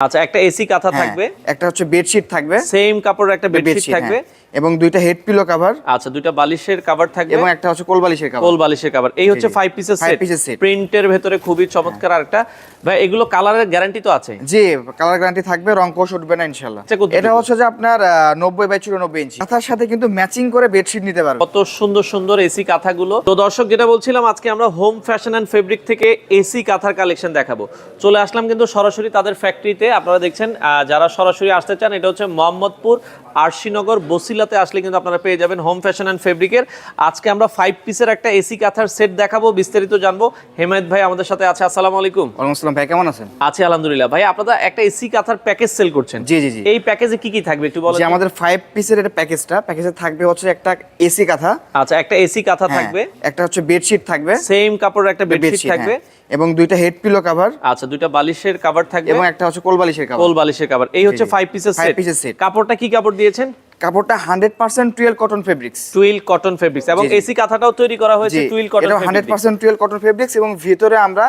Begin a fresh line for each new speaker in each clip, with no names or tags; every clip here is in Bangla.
আচ্ছা একটা এসি কাঁথা
হ্যাঁ,
থাকবে।
একটা হচ্ছে বেডশিট থাকবে।
সেম কাপড়ের একটা বেডশিট
বেডশিট
থাকবে।
হ্যাঁ। এবং দুইটা হেড পিলো কভার
আচ্ছা দুইটা বালিশের কভার থাকবে।
এবং একটা হচ্ছে কোলবালিশের কভার
কোল বালিশের কভার এই হচ্ছে
জি।
ফাইভ পিসের সেট
piece এর set।
প্রিন্টের ভেতরে খুবই চমৎকার আরেকটা। ভাই এগুলো কালারের গ্যারান্টি তো আছে।
জি কালার গ্যারান্টি থাকবে রং কোষ উঠবে না ইনশাল্লাহ
আচ্ছা,
এটা হচ্ছে যে আপনার নব্বই বাই চুরানব্বই ইঞ্চি কাঁথার সাথে কিন্তু ম্যাচিং করে বেডশিট নিতে পারবে।
কত সুন্দর সুন্দর এসি কাঁথাগুলো। তো দর্শক যেটা বলছিলাম আজকে আমরা হোম ফ্যাশন অ্যান্ড ফেব্রিক থেকে এসি কাঁথার কালেকশন দেখাবো। চলে আসলাম কিন্তু সরাসরি তাদের ফ্যাক্টরিতে আপনারা দেখছেন যারা সরাসরি আসতে চান এটা হচ্ছে মোহাম্মদপুর আরশিনগর বসিলাতে আসলে কিন্তু আপনারা পেয়ে যাবেন হোম ফ্যাশন অ্যান্ড ফেব্রিকের আজকে আমরা ফাইভ পিসের একটা এসি কাঁথার সেট দেখাবো বিস্তারিত জানব। হেমায়ত ভাই আমাদের সাথে আছে আসসালামু আলাইকুম।
আসসালাম ভাই কেমন আছেন?
আছি আলহামদুলিল্লাহ। ভাই আপনারা একটা এসি কাঁথার প্যাকেজ সেল করছেন।
জি, জি, জি।
এই প্যাকেজে কি কি থাকবে একটু বলেন
আমাদের ফাইভ পিসের এটা প্যাকেজটা প্যাকেজে থাকবে হচ্ছে একটা এসি কাঁথা
আচ্ছা একটা এসি কাঁথা
হ্যাঁ,
থাকবে।
একটা হচ্ছে বেডশিট থাকবে।
সেম কাপড়ের একটা বেডশিট থাকবে।
হ্যাঁ। এবং দুইটা হেড পিলো কভার
আচ্ছা দুইটা বালিশের কভার থাকবে।
এবং একটা হচ্ছে কোলবালিশের কভার
কোল বালিশের কভার এই হচ্ছে
জি।
ফাইভ পিসের
Five
সেট। কাপড়টা কি কাপড় দিয়েছেন
কাপড়টা hundred percent twill cotton fabrics.
Twill cotton fabrics এবং
জি, জি।
এসি কাঁথাটাও তৈরি করা হয়েছে টুইল কটন
এটা hundred percent twill cotton fabrics এবং ভিতরে আমরা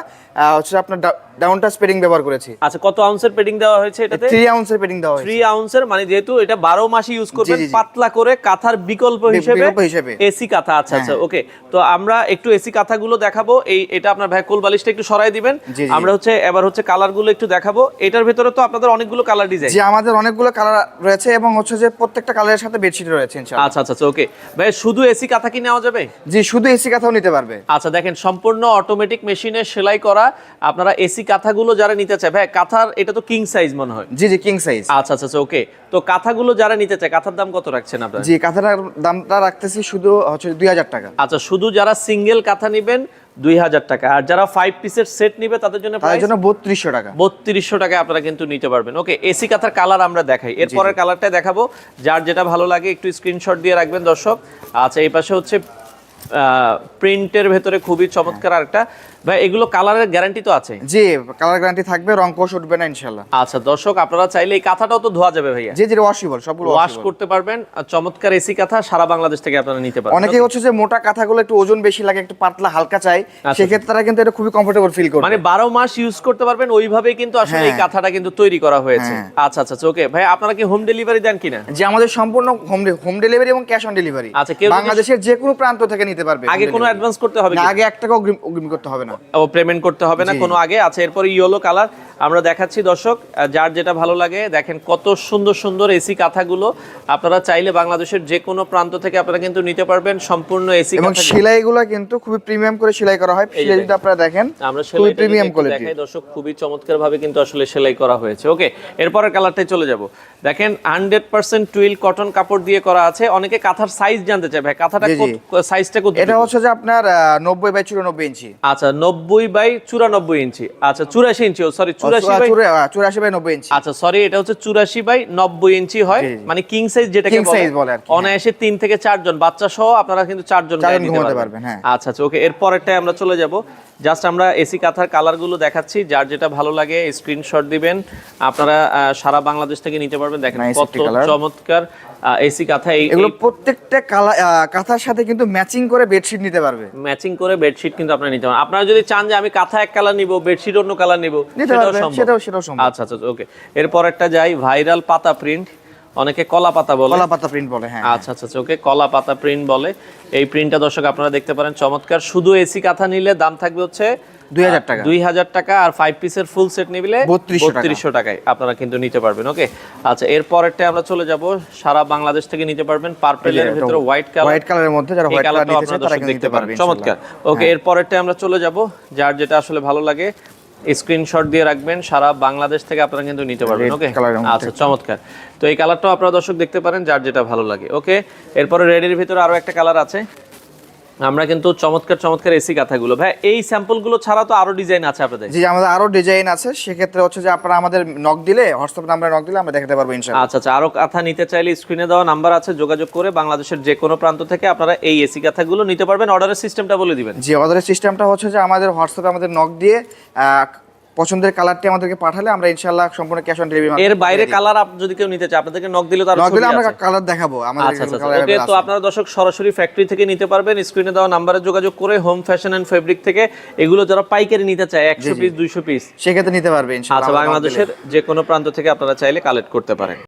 হচ্ছে আপনার ডাউন টাচ পেডিং ব্যবহার করেছি।
আচ্ছা কত আউন্সের পেডিং দেওয়া হয়েছে এটাতে?
থ্রি আউন্সের পেডিং দেওয়া হয়েছে।
থ্রি আউন্সের মানে যেহেতু এটা বারো মাসে ইউজ করবেন
জি, জি।
পাতলা করে কাঁথার বিকল্প হিসেবে
হিসেবে।
এসি কাঁথা। আচ্ছা আচ্ছা
হ্যাঁ।
ওকে তো আমরা একটু এসি কাঁথাগুলো দেখাবো। এই এটা আপনার ভাই কোল বালিশটা একটু সরাই দিবেন।
জি, জি।
আমরা হচ্ছে এবার হচ্ছে কালারগুলো একটু দেখাবো। এটার ভেতরে তো আপনাদের অনেকগুলো কালার ডিজাইন
যে আমাদের অনেকগুলো কালার রয়েছে এবং হচ্ছে যে প্রত্যেকটা কালারের সাথে বেডশিট রয়েছে ইনশাআল্লাহ।
আচ্ছা আচ্ছা ওকে ভাই শুধু এসি কাঁথা কি নেওয়া যাবে?
জি শুধু এসি কাঁথাও নিতে পারবে।
আচ্ছা দেখেন সম্পূর্ণ অটোমেটিক মেশিনে সেলাই করা আপনারা এসি কাঁথাগুলো যারা নিতে চায় ভাই কাঁথার এটা তো কিং সাইজ মনে হয়।
জি জি কিং সাইজ
আচ্ছা আচ্ছা ওকে তো কাঁথাগুলো যারা নিতে চায় কাঁথার দাম কত রাখছেন আপনারা?
জি কাঁথাটার দামটা রাখতেছি শুধু হচ্ছে দুই হাজার টাকা।
আচ্ছা শুধু যারা সিঙ্গেল কাঁথা নেবেন দুই হাজার টাকা। আর যারা ফাইভ পিসের সেট নিবে তাদের জন্য
তাদের জন্য বত্রিশশো টাকা।
বত্রিশশো টাকায় আপনারা কিন্তু নিতে পারবেন। ওকে এসি কাঁথার কালার আমরা দেখাই। এরপরের কালারটা দেখাবো। যার যেটা ভালো লাগে একটু স্ক্রিনশট দিয়ে রাখবেন দর্শক। আচ্ছা এই পাশে হচ্ছে প্রিন্টের ভেতরে খুবই চমৎকার আরেকটা। ভাই এগুলো কালারের গ্যারান্টি তো আছে?
জি কালার গ্যারান্টি থাকবে রং কোষ উঠবে না ইনশাল্লাহ
আচ্ছা দর্শক আপনারা চাইলে এই কাঁথাটাও তো ধোয়া যাবে ভাইয়া।
জি জি ওয়াশিবল সবগুলো
ওয়াশ করতে পারবেন। আর চমৎকার এসি কাঁথা সারা বাংলাদেশ থেকে আপনারা নিতে পারবেন।
অনেকে হচ্ছে যে মোটা কাঁথাগুলো একটু ওজন বেশি লাগে একটু পাতলা হালকা চাই সেক্ষেত্রে তারা কিন্তু এটা খুবই কমফোর্টেবল ফিল করবে।
মানে বারো মাস ইউজ করতে পারবেন ওইভাবেই কিন্তু আসলে এই
হ্যাঁ।
কাঁথাটা কিন্তু তৈরি করা হয়েছে।
হ্যাঁ।
আচ্ছা আচ্ছা ওকে ভাই আপনারা কি হোম ডেলিভারি দেন কিনা?
যে আমাদের সম্পূর্ণ হোম হোম ডেলিভারি এবং ক্যাশ অন ডেলিভারি
আচ্ছা,
বাংলাদেশের যে কোনো প্রান্ত থেকে নিতে পারবে
আগে কোনো অ্যাডভান্স করতে হবে
না, আগে এক টাকা অগ্রিম অগ্রিম করতে হবে না।
ও পেমেন্ট করতে হবে না কোনো আগে। আচ্ছা এরপর ইয়েলো কালার আমরা দেখাচ্ছি দর্শক যার যেটা ভালো লাগে দেখেন কত সুন্দর সুন্দর এসি কাঁথাগুলো। আপনারা চাইলে বাংলাদেশের যে কোনো প্রান্ত থেকে আপনারা কিন্তু নিতে পারবেন সম্পূর্ণ এসি
এবং সেলাইগুলো কিন্তু খুবই প্রিমিয়াম করে সেলাই করা হয়। সেলাই যদি আপনারা দেখেন
আমরা সেলাইটা
প্রিমিয়াম কোয়ালিটি
দেখাই দর্শক খুবই চমৎকার ভাবে কিন্তু আসলে সেলাই করা হয়েছে। ওকে এরপরের কালারটাই চলে যাব। দেখেন হান্ড্রেড পার্সেন্ট টুইল কটন কাপড় দিয়ে করা আছে। অনেকে কাঁথার সাইজ জানতে চায়। ভাই কাঁথাটা
জি।
সাইজটা কত
এটা হচ্ছে যে আপনার নব্বই বাই চুরানব্বই ইঞ্চি।
আচ্ছা নব্বই বাই চুরানব্বই ইঞ্চি। আচ্ছা চুরাশি ইঞ্চি সরি চুরাশি বাই
চুরাশি বাই নব্বই ইঞ্চি।
আচ্ছা সরি এটা হচ্ছে চুরাশি বাই নব্বই ইঞ্চি হয়। মানে কিং সাইজ যেটাকে
বলে। কি,
অনায়াসে তিন থেকে চারজন বাচ্চা সহ আপনারা কিন্তু চারজন
চারজন
গায়ে দিতে পারবেন।
পারবেন, হ্যাঁ।
আচ্ছা আচ্ছা ওকে এর পরেরটাই আমরা চলে যাব। জাস্ট আমরা এসি কাঁথার কালারগুলো দেখাচ্ছি যার যেটা ভালো লাগে স্ক্রিনশট দিবেন। আপনারা সারা বাংলাদেশ থেকে নিতে পারবেন। দেখেন কত চমৎকার এসি কাঁথা।
এগুলো প্রত্যেকটা কাঁথার সাথে কিন্তু ম্যাচিং করে বেডশিট নিতে পারবে।
ম্যাচিং করে বেডশিট কিন্তু আপনারা নিতে পারবেন। আপনারা যদি চান যে আমি কাঁথা এক কালার নিব বেডশিট অন্য কালার নিব
সেটাও- সেটাও সম্ভব।
আচ্ছা আচ্ছা ওকে এরপর একটা যাই ভাইরাল পাতা প্রিন্ট অনেকে কলা পাতা বলে।
কলা পাতা প্রিন্ট বলে হ্যাঁ
আচ্ছা আচ্ছা ওকে কলা পাতা প্রিন্ট বলে। এই প্রিন্টটা দর্শক আপনারা দেখতে পারেন চমৎকার। শুধু এসি কাঁথা নিলে দাম থাকবে হচ্ছে
2000 টাকা।
দুই হাজার টাকা আর ফাইভ পিসের ফুল সেট নিলে
3200 টাকা।
বত্রিশশো টাকায় আপনারা কিন্তু নিতে পারবেন ওকে? আচ্ছা এর পরেরটা আমরা চলে যাব। সারা বাংলাদেশ থেকে নিতে পারবেন পার্পেলের ভিতরে হোয়াইট কালার
হোয়াইট কালারের মধ্যে যারা হোয়াইট কালার নিতে তারা
দেখতে পারবেন চমৎকার। ওকে এর পরেরটা আমরা চলে যাব যার যেটা আসলে ভালো লাগে স্ক্রিনশট দিয়ে রাখবেন সারা বাংলাদেশ থেকে আপনারা কিন্তু নিতে পারবেন ওকে? আচ্ছা চমৎকার। তো এই কালারটাও আপনারা দর্শক দেখতে পারেন যার যেটা ভালো লাগে ওকে? এরপরে রেডের ভিতরে আরও একটা কালার আছে। আমরা কিন্তু চমৎকার চমৎকার এসি কাঁথাগুলো। ভাই এই স্যাম্পলগুলো ছাড়া তো আরও ডিজাইন আছে আপনাদের?
জি আমাদের আরও ডিজাইন আছে। সেক্ষেত্রে হচ্ছে যে আপনারা আমাদের নক দিলে হোয়াটসঅ্যাপ নাম্বারে নক দিলে আমরা দেখাতে পারব ইনশাআল্লাহ।
আচ্ছা আচ্ছা। আরও কাঁথা নিতে চাইলে স্ক্রিনে দেওয়া নাম্বার আছে যোগাযোগ করে বাংলাদেশের যে কোনো প্রান্ত থেকে আপনারা এই এসি কাঁথাগুলো নিতে পারবেন। অর্ডারের সিস্টেমটা বলে দিবেন।
জি অর্ডারের সিস্টেমটা হচ্ছে যে আমাদের হোয়াটসঅ্যাপে আমাদের নক দিয়ে পছন্দের কালারটি আমাদেরকে পাঠালে আমরা ইনশাআল্লাহ সম্পূর্ণ ক্যাশ অন ডেলিভারি
এর বাইরে কালার যদি কেউ নিতে চায় আপনাদেরকে নক দিলে তার
নক দিলে আমরা কালার দেখাবো আমাদের
আচ্ছা আচ্ছা ওকে তো আপনারা দর্শক সরাসরি ফ্যাক্টরি থেকে নিতে পারবেন। স্ক্রিনে দেওয়া নম্বরে যোগাযোগ করে হোম ফ্যাশন এন্ড ফেব্রিক থেকে এগুলো যারা পাইকারি নিতে চায় একশো পিস দুইশো পিস
সেক্ষেত্রে নিতে পারবে ইনশাআল্লাহ
আচ্ছা। বাংলাদেশের যে কোনো প্রান্ত থেকে আপনারা চাইলে কালেক্ট করতে পারেন।